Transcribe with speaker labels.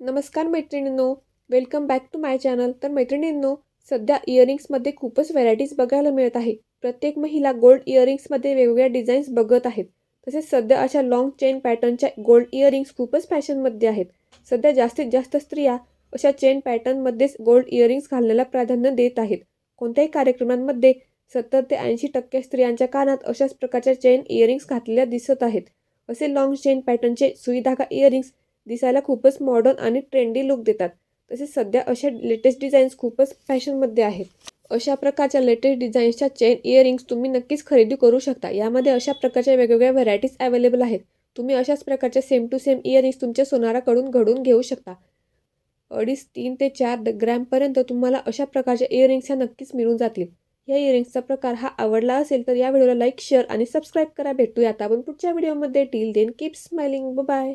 Speaker 1: नमस्कार मैत्रिणींनो welcome back to my channel तर मैत्रिणींनो सध्या इयरिंग्समध्ये खूपच व्हरायटीज बघायला मिळत आहे. प्रत्येक महिला गोल्ड इयरिंग्समध्ये वेगवेगळ्या डिझाईन्स बघत आहेत. तसेच सध्या अशा लाँग चेन पॅटर्नच्या गोल्ड इयरिंग्स खूपच फॅशनमध्ये आहेत. सध्या जास्तीत जास्त स्त्रिया अशा चेन पॅटर्नमध्येच गोल्ड इयरिंग्स घालण्याला प्राधान्य देत आहेत. कोणत्याही कार्यक्रमांमध्ये सत्तर ते ऐंशी टक्के स्त्रियांच्या कानात अशाच प्रकारच्या चेन इयरिंग्स घातलेल्या दिसत आहेत. असे लाँग चेन पॅटर्नचे सुई धागा इयरिंग्स दिसायला खूपच मॉडर्न आणि ट्रेंडी लुक देतात. तसेच सध्या अशा लेटेस्ट डिझाईन्स खूपच फॅशनमध्ये आहेत. अशा प्रकारच्या लेटेस्ट डिझाईन्सच्या चेन इयरिंग्स तुम्ही नक्कीच खरेदी करू शकता. यामध्ये अशा प्रकारच्या वेगवेगळ्या व्हरायटीज अवेलेबल आहेत. तुम्ही अशाच प्रकारच्या सेम टू सेम इयरिंग्स तुमच्या सोनाराकडून घडून घेऊ शकता. अडीच तीन ते चार ग्रॅमपर्यंत तुम्हाला अशा प्रकारच्या इयरिंग्स ह्या नक्कीच मिळून जातील. या इयरिंग्सचा प्रकार हा आवडला असेल तर या व्हिडिओला लाईक शेअर आणि सबस्क्राईब करा. भेटूया आता आपण पुढच्या व्हिडिओमध्ये till then keep smiling bye